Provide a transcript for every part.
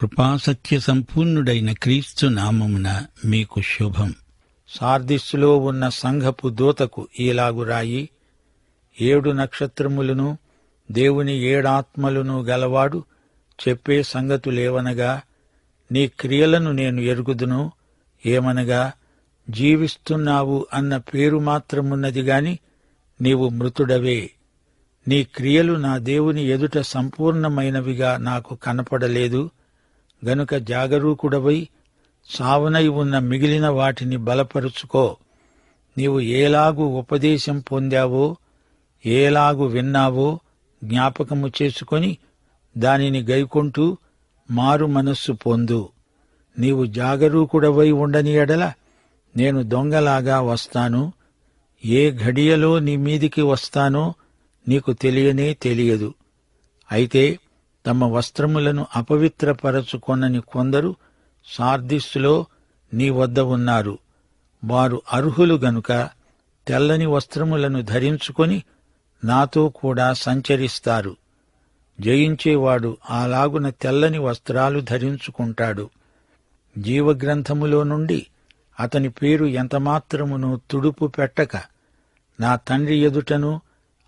కృపాసత్య సంపూర్ణుడైన క్రీస్తు నామమున మీకు శుభం. సార్దిస్సులో ఉన్న సంఘపు దూతకు ఈలాగు రాయి. ఏడు నక్షత్రములను దేవుని ఏడాత్మలను గలవాడు చెప్పే సంగతులేవనగా నీ క్రియలను నేను ఎరుగుదును ఏమనగా జీవిస్తున్నావు అన్న పేరు మాత్రమున్నది గాని నీవు మృతుడవే. నీ క్రియలు నా దేవుని ఎదుట సంపూర్ణమైనవిగా నాకు కనపడలేదు. గనుక జాగరూకుడవై సావనై ఉన్న మిగిలిన వాటిని బలపరుచుకో. నీవు ఏలాగు ఉపదేశం పొందావో ఏలాగు విన్నావో జ్ఞాపకము చేసుకొని దానిని గైకొంటూ మారు మనస్సు పొందు. నీవు జాగరూకుడవై ఉండని ఎడల నేను దొంగలాగా వస్తాను. ఏ ఘడియలో నీ మీదికి వస్తానో నీకు తెలియనే తెలియదు. అయితే తమ వస్త్రములను అపవిత్రపరచుకొనని కొందరు సార్దిస్సులో నీ వద్ద ఉన్నారు. వారు అర్హులు గనుక తెల్లని వస్త్రములను ధరించుకొని నాతో కూడా సంచరిస్తారు. జయించేవాడు అలాగున తెల్లని వస్త్రాలు ధరించుకుంటాడు. జీవగ్రంథములో నుండి అతని పేరు ఎంతమాత్రమును తుడుపు పెట్టక నా తండ్రి ఎదుటను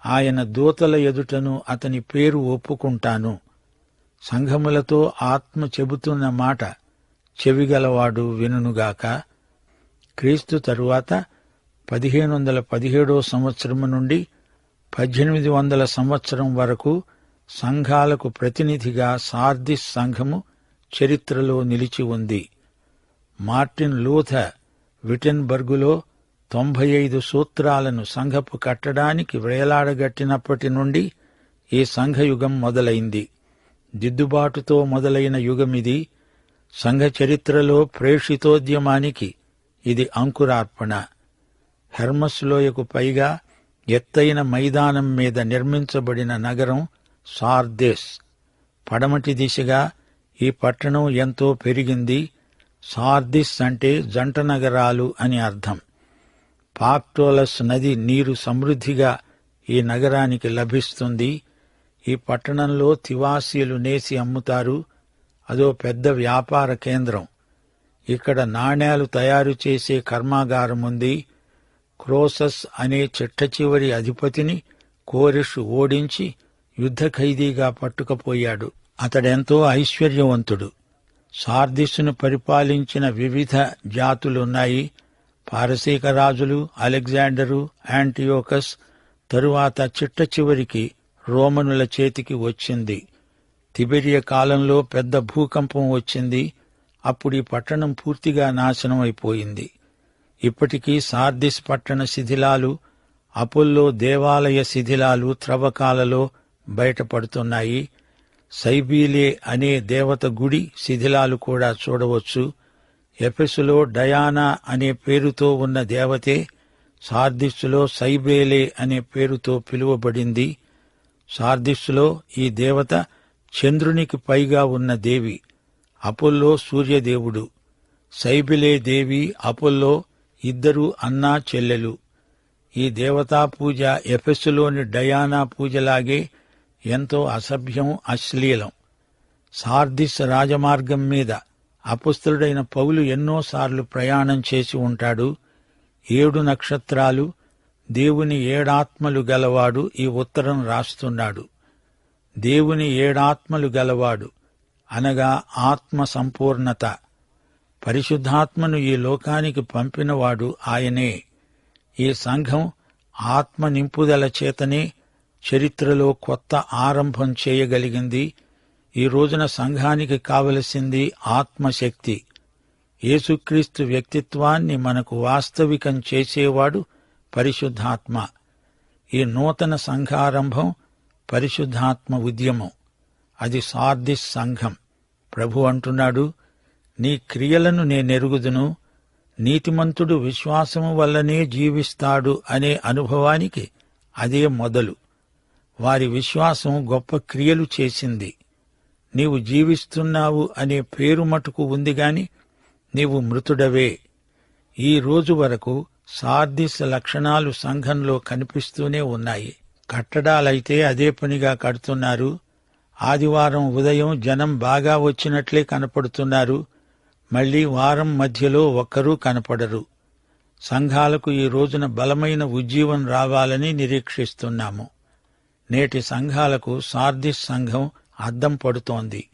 ఆయన దూతల ఎదుటను అతని పేరు ఒప్పుకుంటాను. సంఘములతో ఆత్మ చెబుతున్న మాట చెవిగలవాడు వినుగాక క్రీస్తు తరువాత పదిహేను వందల పదిహేడో సంవత్సరము నుండి పద్దెనిమిది వందల సంవత్సరం వరకు సంఘాలకు ప్రతినిధిగా సార్దిస్ సంఘము చరిత్రలో నిలిచి ఉంది. మార్టిన్ లూథ విటెన్బర్గులో తొంభై ఐదు సూత్రాలను సంఘపు కట్టడానికి వేలాడగట్టినప్పటి నుండి ఈ సంఘయుగం మొదలైంది. దిద్దుబాటుతో మొదలైన యుగమిది సంఘ చరిత్రలో ప్రేషితోద్యమానికి ఇది అంకురార్పణ. హెర్మస్ లోయకు పైగా ఎత్తైన మైదానం మీద నిర్మించబడిన నగరం సార్దేస్. పడమటి దిశగా ఈ పట్టణం ఎంతో పెరిగింది. సార్దిస్ అంటే జంట నగరాలు అని అర్థం. పాక్టోలస్ నది నీరు సమృద్ధిగా ఈ నగరానికి లభిస్తుంది. ఈ పట్టణంలో తివాసీలు నేసి అమ్ముతారు. అదో పెద్ద వ్యాపార కేంద్రం. ఇక్కడ నాణేలు తయారు చేసే కర్మాగారం ఉంది క్రోసస్ అనే చిట్ట చివరి అధిపతిని కోరిష్ ఓడించి యుద్ధ ఖైదీగా పట్టుకపోయాడు. అతడెంతో ఐశ్వర్యవంతుడు. సార్దిస్సును పరిపాలించిన వివిధ జాతులున్నాయి. పారసీక రాజులు అలెగ్జాండరు యాంటియోకస్ తరువాత చిట్ట చివరికి రోమనుల చేతికి వచ్చింది. తిబెరియ కాలంలో పెద్ద భూకంపం వచ్చింది. అప్పుడు ఈ పట్టణం పూర్తిగా నాశనం అయిపోయింది ఇప్పటికీ సార్దిస్ పట్టణ శిథిలాలు అపోల్లో దేవాలయ శిథిలాలు త్రవ్వకాలలో బయటపడుతున్నాయి. సైబీలే అనే దేవత గుడి శిథిలాలు కూడా చూడవచ్చు. ఎఫెసులో డయానా అనే పేరుతో ఉన్న దేవతే సార్దిస్సులో సైబేలే అనే పేరుతో పిలువబడింది. సార్దిస్సులో ఈ దేవత చంద్రునికి పైగా ఉన్న దేవి అపోల్లో సూర్యదేవుడు. సైబిలే దేవి అపోల్లో ఇద్దరు అన్నా చెల్లెలు. ఈ దేవతా పూజ ఎఫెస్సులోని డయానా పూజలాగే ఎంతో అసభ్యం అశ్లీలం. సార్దిస్ రాజమార్గం మీద అపుస్తుడైన పౌలు ఎన్నోసార్లు ప్రయాణం చేసి ఉంటాడు. ఏడు నక్షత్రాలు దేవుని ఏడాత్మలు గలవాడు ఈ ఉత్తరం రాస్తున్నాడు. దేవుని ఏడాత్మలు గలవాడు అనగా ఆత్మ సంపూర్ణత. పరిశుద్ధాత్మను ఈ లోకానికి పంపినవాడు ఆయనే. ఈ సంఘం ఆత్మ నింపుదల చేతనే చరిత్రలో కొత్త ఆరంభం చేయగలిగింది. ఈ రోజున సంఘానికి కావలసింది ఆత్మశక్తి. యేసుక్రీస్తు వ్యక్తిత్వాన్ని మనకు వాస్తవికం చేసేవాడు పరిశుద్ధాత్మ. ఈ నూతన సంఘారంభం పరిశుద్ధాత్మ ఉద్యమం. అది సార్దిస్ సంఘం. ప్రభు అంటున్నాడు నీ క్రియలను నేనెరుగుదును. నీతిమంతుడు విశ్వాసము వల్లనే జీవిస్తాడు అనే అనుభవానికి అదే మొదలు. వారి విశ్వాసం గొప్ప క్రియలు చేసింది. నీవు జీవిస్తున్నావు అనే పేరు మటుకు ఉంది గాని నీవు మృతుడవే. ఈ రోజు వరకు సార్దిస్ లక్షణాలు సంఘంలో కనిపిస్తూనే ఉన్నాయి. కట్టడాలైతే అదే పనిగా కడుతున్నారు. ఆదివారం ఉదయం జనం బాగా వచ్చినట్లే కనపడుతున్నారు. మళ్ళీ వారం మధ్యలో ఒక్కరూ కనపడరు. సంఘాలకు ఈ రోజున బలమైన ఉజ్జీవం రావాలని నిరీక్షిస్తున్నాము. నేటి సంఘాలకు సార్దిస్ సంఘం అద్దం పడుతోంది.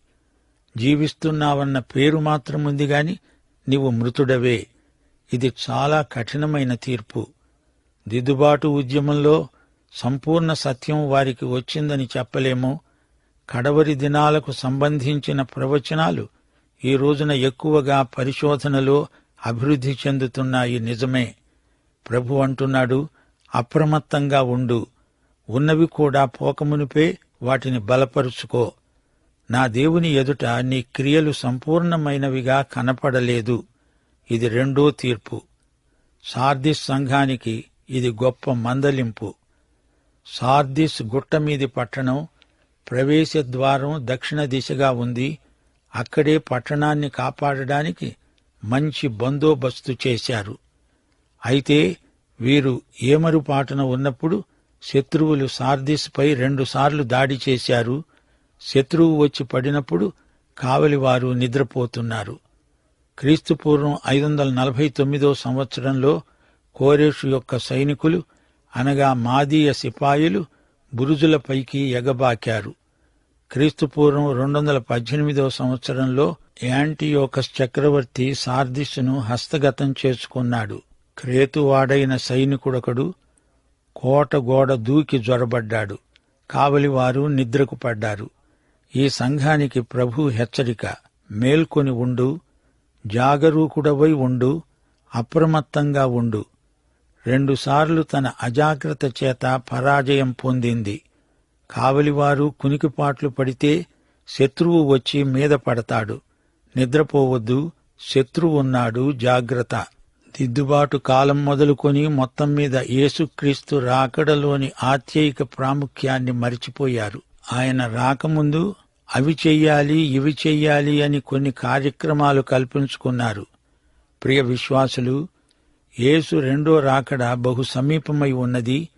జీవిస్తున్నావన్న పేరు మాత్రముంది గాని నీవు మృతుడవే. ఇది చాలా కఠినమైన తీర్పు. దిద్దుబాటు ఉద్యమంలో సంపూర్ణ సత్యం వారికి వచ్చిందని చెప్పలేము. కడవరి దినాలకు సంబంధించిన ప్రవచనాలు ఈ రోజున ఎక్కువగా పరిశోధనలో అభివృద్ధి చెందుతున్నాయి నిజమే. ప్రభు అంటున్నాడు అప్రమత్తంగా ఉండు. ఉన్నవి కూడా పోకమునిపే వాటిని బలపరుచుకో. నా దేవుని ఎదుట నీ క్రియలు సంపూర్ణమైనవిగా కనపడలేదు. ఇది రెండో తీర్పు. సార్దిస్ సంఘానికి ఇది గొప్ప మందలింపు. సార్దిస్ గుట్టమీది పట్టణం ప్రవేశ ద్వారం దక్షిణ దిశగా ఉంది. అక్కడే పట్టణాన్ని కాపాడడానికి మంచి బందోబస్తు చేశారు. అయితే వీరు ఏమరుపాటున ఉన్నప్పుడు శత్రువులు సార్దిస్పై రెండుసార్లు దాడి చేశారు. శత్రువు వచ్చి పడినప్పుడు కావలివారు నిద్రపోతున్నారు. క్రీస్తుపూర్వం ఐదు వందల నలభై తొమ్మిదో సంవత్సరంలో కోరేషు యొక్క సైనికులు అనగా మాదీయ సిపాయిలు బురుజులపైకి ఎగబాకారు. క్రీస్తుపూర్వం రెండు వందల పద్దెనిమిదో సంవత్సరంలో యాంటీయోకస్ చక్రవర్తి సార్దిస్సును హస్తగతం చేసుకున్నాడు. క్రేతువాడైన సైనికుడొకడు కోట గోడ దూకి జ్వరబడ్డాడు కావలివారు నిద్రకు పడ్డారు. ఈ సంఘానికి ప్రభు హెచ్చరిక మేల్కొని ఉండు జాగరూకుడవై ఉండు అప్రమత్తంగా ఉండు. రెండుసార్లు తన అజాగ్రత్త చేత పరాజయం పొందింది. కావలివారు కునికిపాట్లు పడితే శత్రువు వచ్చి మీద పడతాడు. నిద్రపోవద్దు శత్రువున్నాడు జాగ్రత్త. దిద్దుబాటు కాలం మొదలుకొని మొత్తం మీద యేసుక్రీస్తు రాకడలోని ఆత్యయిక ప్రాముఖ్యాన్ని మరిచిపోయారు. ఆయన రాకముందు అవి చెయ్యాలి ఇవి చెయ్యాలి అని కొన్ని కార్యక్రమాలు కల్పించుకున్నారు. ప్రియ విశ్వాసులు యేసు రెండో రాకడ బహు సమీపమై ఉన్నది.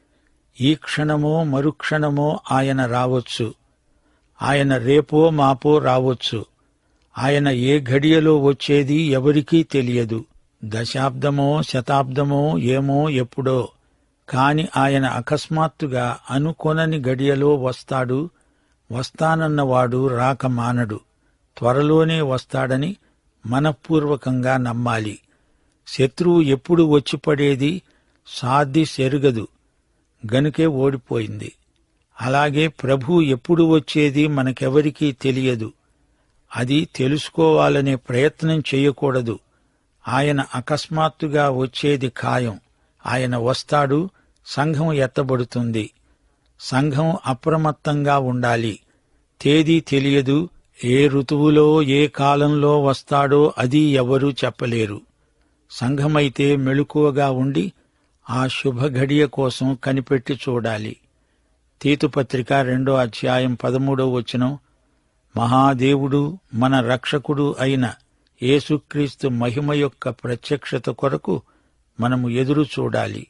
ఈ క్షణమో మరుక్షణమో ఆయన రావచ్చు. ఆయన రేపో మాపో రావచ్చు. ఆయన ఏ ఘడియలో వచ్చేది ఎవరికీ తెలియదు. దశాబ్దమో శతాబ్దమో ఏమో ఎప్పుడో. కాని ఆయన అకస్మాత్తుగా అనుకొనని గడియలో వస్తాడు వస్తానన్నవాడు రాక మానడు. త్వరలోనే వస్తాడని మనఃపూర్వకంగా నమ్మాలి. శత్రువు ఎప్పుడు వచ్చిపడేది సాధి సాధ్య సెరుగదు. గనుకే ఓడిపోయింది. అలాగే ప్రభు ఎప్పుడు వచ్చేది మనకెవరికీ తెలియదు. అది తెలుసుకోవాలనే ప్రయత్నం చేయకూడదు. ఆయన అకస్మాత్తుగా వచ్చేది ఖాయం. ఆయన వస్తాడు సంఘం ఎత్తబడుతుంది. సంఘం అప్రమత్తంగా ఉండాలి. తేదీ తెలియదు ఏ ఋతువులో ఏ కాలంలో వస్తాడో అది ఎవరూ చెప్పలేరు. సంఘమైతే మెళుకువగా ఉండి ఆ శుభఘడియ కోసం కనిపెట్టి చూడాలి. తీతుపత్రిక రెండో అధ్యాయం పదమూడో వచనం మహాదేవుడు మన రక్షకుడు అయిన యేసుక్రీస్తు మహిమ యొక్క ప్రత్యక్షత కొరకు మనము ఎదురు చూడాలి.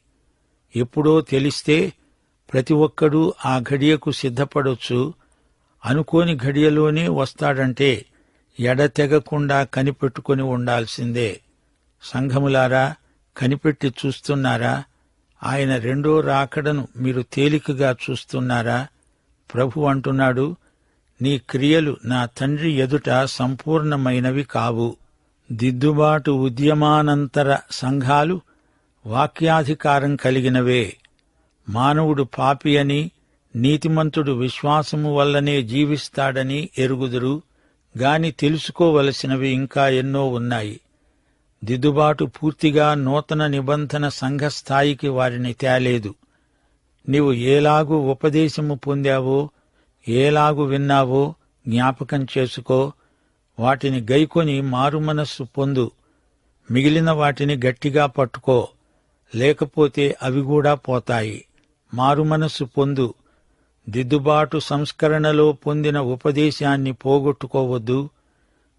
ఎప్పుడో తెలిస్తే ప్రతి ఒక్కడూ ఆ ఘడియకు సిద్ధపడొచ్చు. అనుకోని ఘడియలోనే వస్తాడంటే ఎడతెగకుండా కనిపెట్టుకుని ఉండాల్సిందే. సంఘములారా కనిపెట్టి చూస్తున్నారా? ఆయన రెండో రాకడను మీరు తేలికగా చూస్తున్నారా? ప్రభు అంటున్నాడు నీ క్రియలు నా తండ్రి ఎదుట సంపూర్ణమైనవి కావు. దిద్దుబాటు ఉద్యమానంతర సంఘాలు వాక్యాధికారం కలిగినవే. మానవుడు పాపి అని నీతిమంతుడు విశ్వాసము వల్లనే జీవిస్తాడని ఎరుగుదురు గాని తెలుసుకోవలసినవి ఇంకా ఎన్నో ఉన్నాయి. దిద్దుబాటు పూర్తిగా నూతన నిబంధన సంఘ స్థాయికి వారిని తేలేదు. నీవు ఏలాగు ఉపదేశము పొందావో ఏలాగు విన్నావో జ్ఞాపకం చేసుకో వాటిని గైకొని మారుమనస్సు పొందు మిగిలిన వాటిని గట్టిగా పట్టుకో లేకపోతే అవి కూడా పోతాయి. మారుమనస్సు పొందు. దిద్దుబాటు సంస్కరణలో పొందిన ఉపదేశాన్ని పోగొట్టుకోవద్దు.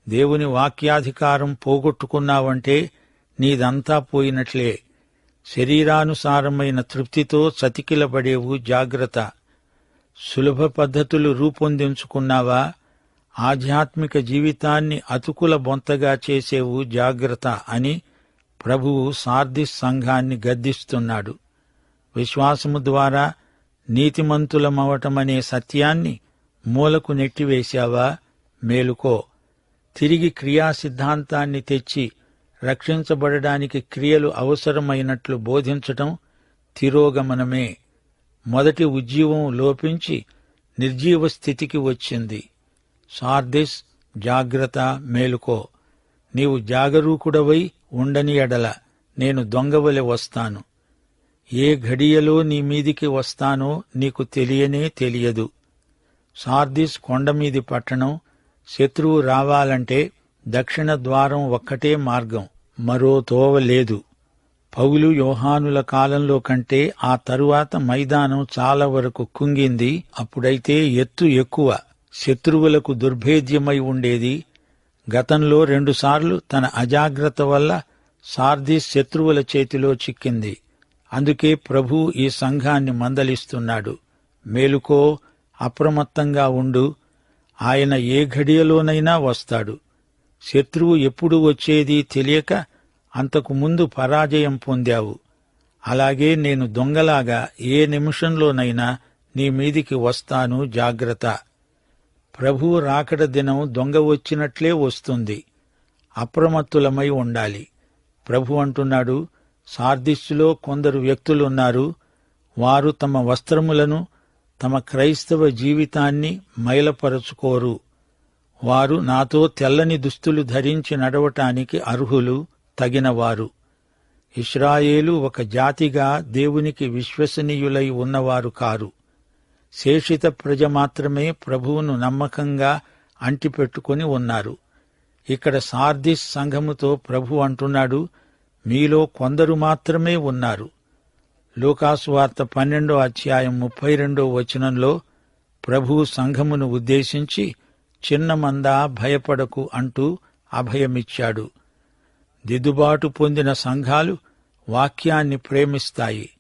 దేవుని వాక్యాధికారం పోగొట్టుకున్నావంటే నీదంతా పోయినట్లే. శరీరానుసారమైన తృప్తితో చతికిలబడేవు జాగ్రత్త. సులభ పద్ధతులు రూపొందించుకున్నావా? ఆధ్యాత్మిక జీవితాన్ని అతుకుల బొంతగా చేసేవు జాగ్రత్త అని ప్రభువు సార్దిస్ సంఘాన్ని గద్దిస్తున్నాడు. విశ్వాసము ద్వారా నీతిమంతులమవటమనే సత్యాన్ని మూలకు నెట్టివేశావా? మేలుకో. తిరిగి క్రియా సిద్ధాంతాన్ని తెచ్చి రక్షించబడడానికి క్రియలు అవసరమైనట్లు బోధించటం తిరోగమనమే. మొదటి ఉజ్జీవం లోపించి నిర్జీవ స్థితికి వచ్చింది. సార్దిస్ జాగ్రత్త మేలుకో. నీవు జాగరూకుడవై ఉండని ఎడల నేను దొంగవలె వస్తాను. ఏ ఘడియలో నీ మీదికి వస్తానో నీకు తెలియనే తెలియదు. సార్దిస్ కొండమీది పట్టణం శత్రువు రావాలంటే దక్షిణ ద్వారం ఒక్కటే మార్గం మరో తోవ లేదు. పౌలు యోహానుల కాలంలో కంటే ఆ తరువాత మైదానం చాలా వరకు కుంగింది అప్పుడైతే ఎత్తు ఎక్కువ శత్రువులకు దుర్భేద్యమై ఉండేది. గతంలో రెండుసార్లు తన అజాగ్రత్త వల్ల సార్దీస్ శత్రువుల చేతిలో చిక్కింది. అందుకే ప్రభు ఈ సంఘాన్ని మందలిస్తున్నాడు. మేలుకో అప్రమత్తంగా ఉండు. ఆయన ఏ ఘడియలోనైనా వస్తాడు. శత్రువు ఎప్పుడు వచ్చేది తెలియక అంతకు ముందు పరాజయం పొందావు. అలాగే నేను దొంగలాగా ఏ నిమిషంలోనైనా నీ మీదికి వస్తాను జాగ్రత్త. ప్రభువు రాకడ దినం దొంగ వచ్చినట్లే వస్తుంది. అప్రమత్తులమై ఉండాలి. ప్రభు అంటున్నాడు సార్దిస్సులో కొందరు వ్యక్తులున్నారు. వారు తమ వస్త్రములను తమ క్రైస్తవ జీవితాన్ని మైలపరచుకోరు. వారు నాతో తెల్లని దుస్తులు ధరించి నడవటానికి అర్హులు తగినవారు. ఇస్రాయేలు ఒక జాతిగా దేవునికి విశ్వసనీయులై ఉన్నవారు కారు. శేషిత ప్రజ మాత్రమే ప్రభువును నమ్మకంగా అంటిపెట్టుకుని ఉన్నారు. ఇక్కడ సార్దిస్ సంఘముతో ప్రభు అంటున్నాడు మీలో కొందరు మాత్రమే ఉన్నారు. లూకాసు వార్త పన్నెండో అధ్యాయం ముప్పై రెండో వచనంలో ప్రభు సంఘమును ఉద్దేశించి చిన్నమందా భయపడకు అంటూ అభయమిచ్చాడు. దిద్దుబాటు పొందిన సంఘాలు వాక్యాన్ని ప్రేమిస్తాయి.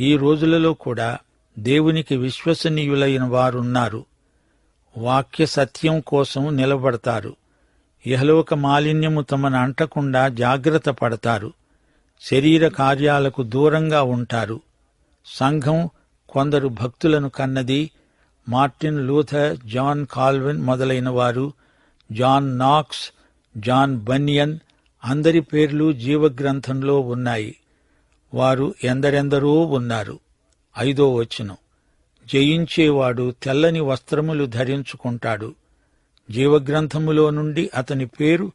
ఈ రోజులలో కూడా దేవునికి విశ్వసనీయులైన వారున్నారు. వాక్య సత్యం కోసం నిలబడతారు. ఇహలోక మాలిన్యము తమను అంటకుండా జాగ్రత్త పడతారు. శరీర కార్యాలకు దూరంగా ఉంటారు. సంఘం కొందరు భక్తులను కన్నది. మార్టిన్ లూథర్ జాన్ కాల్విన్ మొదలైన వారు జాన్ నాక్స్ జాన్ బనియన్ అందరి పేర్లు జీవగ్రంథంలో ఉన్నాయి. వారు ఎందరెందరో ఉన్నారు. ఐదో వచనం. జయించేవాడు తెల్లని వస్త్రములు ధరించుకుంటాడు. జీవగ్రంథములో నుండి అతని పేరు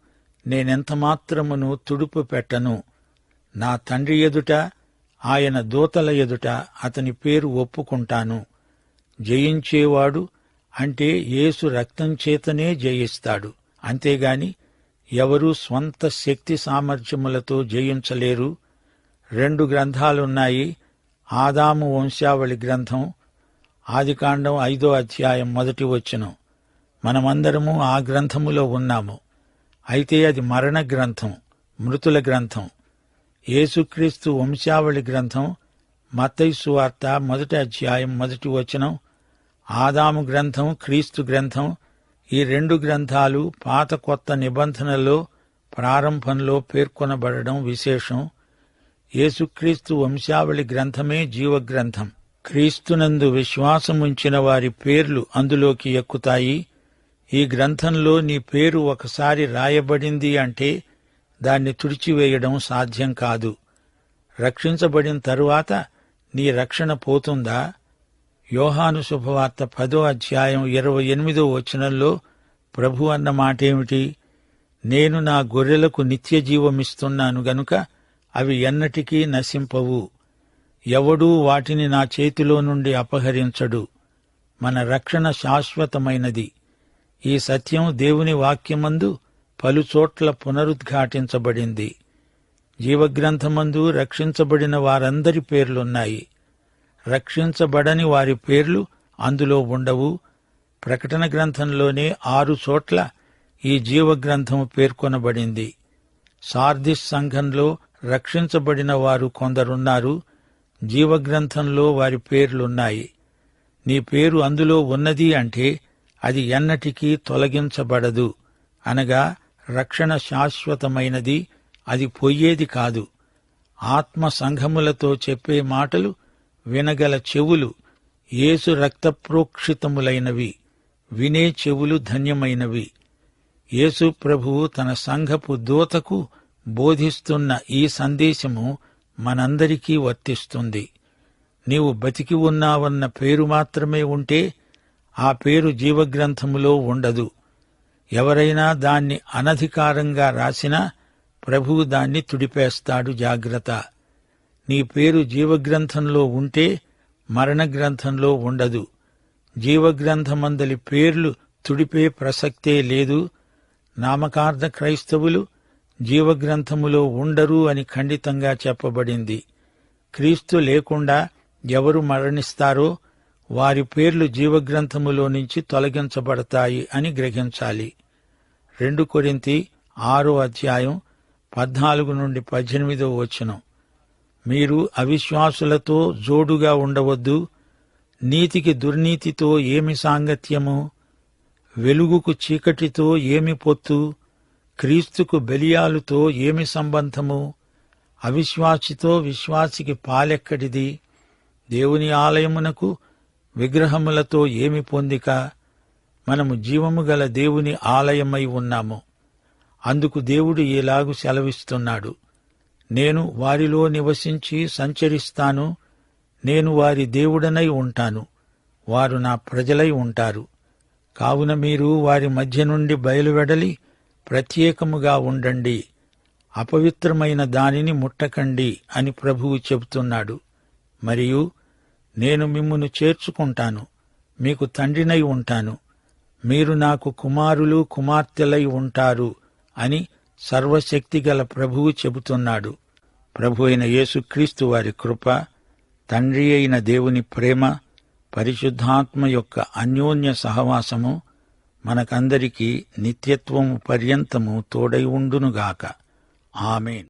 నేనెంత మాత్రమును తుడుపు పెట్టను. నా తండ్రి ఎదుట ఆయన దూతల ఎదుట అతని పేరు ఒప్పుకుంటాను. జయించేవాడు అంటే యేసు రక్తం చేతనే జయిస్తాడు. అంతేగాని ఎవరూ స్వంత శక్తి సామర్థ్యములతో జయించలేరు. రెండు గ్రంథాలున్నాయి. ఆదాము వంశావళి గ్రంథం ఆదికాండం ఐదో అధ్యాయం మొదటి వచనం. మనమందరము ఆ గ్రంథములో ఉన్నాము. అయితే అది మరణ గ్రంథం మృతుల గ్రంథం. యేసుక్రీస్తు వంశావళి గ్రంథం మత్తైసు వార్త మొదటి అధ్యాయం మొదటి వచనం ఆదాము గ్రంథం క్రీస్తు గ్రంథం ఈ రెండు గ్రంథాలు పాత కొత్త నిబంధనలో ప్రారంభంలో పేర్కొనబడడం విశేషం. యేసుక్రీస్తు వంశావళి గ్రంథమే జీవగ్రంథం. క్రీస్తునందు విశ్వాసముంచిన వారి పేర్లు అందులోకి ఎక్కుతాయి. ఈ గ్రంథంలో నీ పేరు ఒకసారి రాయబడింది అంటే దాన్ని తుడిచివేయడం సాధ్యం కాదు. రక్షించబడిన తరువాత నీ రక్షణ పోతుందా? యోహాను శుభవార్త పదో అధ్యాయం ఇరవై ఎనిమిదో వచనంలో ప్రభు అన్న మాటేమిటి? నేను నా గొర్రెలకు నిత్య జీవమిస్తున్నాను గనుక అవి ఎన్నటికీ నశింపవు. ఎవడూ వాటిని నా చేతిలో నుండి అపహరించడు. మన రక్షణ శాశ్వతమైనది. ఈ సత్యం దేవుని వాక్యమందు పలుచోట్ల పునరుద్ఘాటించబడింది. జీవగ్రంథమందు రక్షించబడిన వారందరి పేర్లున్నాయి. రక్షించబడని వారి పేర్లు అందులో ఉండవు. ప్రకటన గ్రంథంలోనే ఆరు చోట్ల ఈ జీవగ్రంథం పేర్కొనబడింది. సార్దిస్ సంఘంలో రక్షించబడిన వారు కొందరున్నారు. జీవగ్రంథంలో వారి పేర్లున్నాయి. నీ పేరు అందులో ఉన్నది అంటే అది ఎన్నటికీ తొలగించబడదు. అనగా రక్షణ శాశ్వతమైనది అది పొయ్యేది కాదు. ఆత్మ సంఘములతో చెప్పే మాటలు వినగల చెవులు ఏసు రక్తప్రోక్షితములైనవి వినే చెవులు ధన్యమైనవి. యేసు ప్రభువు తన సంఘపు దూతకు బోధిస్తున్న ఈ సందేశము మనందరికీ వర్తిస్తుంది. నీవు బతికి ఉన్నావన్న పేరు మాత్రమే ఉంటే ఆ పేరు జీవగ్రంథములో ఉండదు. ఎవరైనా దాన్ని అనధికారంగా రాసినా ప్రభువు దాన్ని తుడిపేస్తాడు జాగ్రత్త. నీ పేరు జీవగ్రంథంలో ఉంటే మరణ గ్రంథంలో ఉండదు. జీవగ్రంథమందలి పేర్లు తుడిపే ప్రసక్తే లేదు. నామకార్థ క్రైస్తవులు జీవగ్రంథములో ఉండరు అని ఖండితంగా చెప్పబడింది. క్రీస్తు లేకుండా ఎవరు మరణిస్తారో వారి పేర్లు జీవగ్రంథములో నుంచి తొలగించబడతాయి అని గ్రహించాలి. రెండు కొరింతి ఆరో అధ్యాయం పద్నాలుగు నుండి పద్దెనిమిదో వచనం. మీరు అవిశ్వాసులతో జోడుగా ఉండవద్దు. నీతికి దుర్నీతితో ఏమి సాంగత్యము? వెలుగుకు చీకటితో ఏమి పొత్తు? క్రీస్తుకు బెలియాలుతో ఏమి సంబంధము? అవిశ్వాసితో విశ్వాసికి పాలెక్కడిది? దేవుని ఆలయమునకు విగ్రహములతో ఏమి పొందిక? మనము జీవము గల దేవుని ఆలయమై ఉన్నాము. అందుకు దేవుడు ఇలాగు సెలవిస్తున్నాడు. నేను వారిలో నివసించి సంచరిస్తాను. నేను వారి దేవుడనై ఉంటాను. వారు నా ప్రజలై ఉంటారు. కావున మీరు వారి మధ్య నుండి బయలువెడలి ప్రత్యేకముగా ఉండండి. అపవిత్రమైన దానిని ముట్టకండి అని ప్రభువు చెబుతున్నాడు. మరియు నేను మిమ్మును చేర్చుకుంటాను. మీకు తండ్రినై ఉంటాను. మీరు నాకు కుమారులు కుమార్తెలై ఉంటారు అని సర్వశక్తిగల ప్రభువు చెబుతున్నాడు. ప్రభు అయిన యేసుక్రీస్తు వారి కృప తండ్రి అయిన దేవుని ప్రేమ పరిశుద్ధాత్మ యొక్క అన్యోన్య సహవాసము మనకందరికీ నిత్యత్వము పర్యంతము తోడై ఉండునుగాక. ఆమెన్.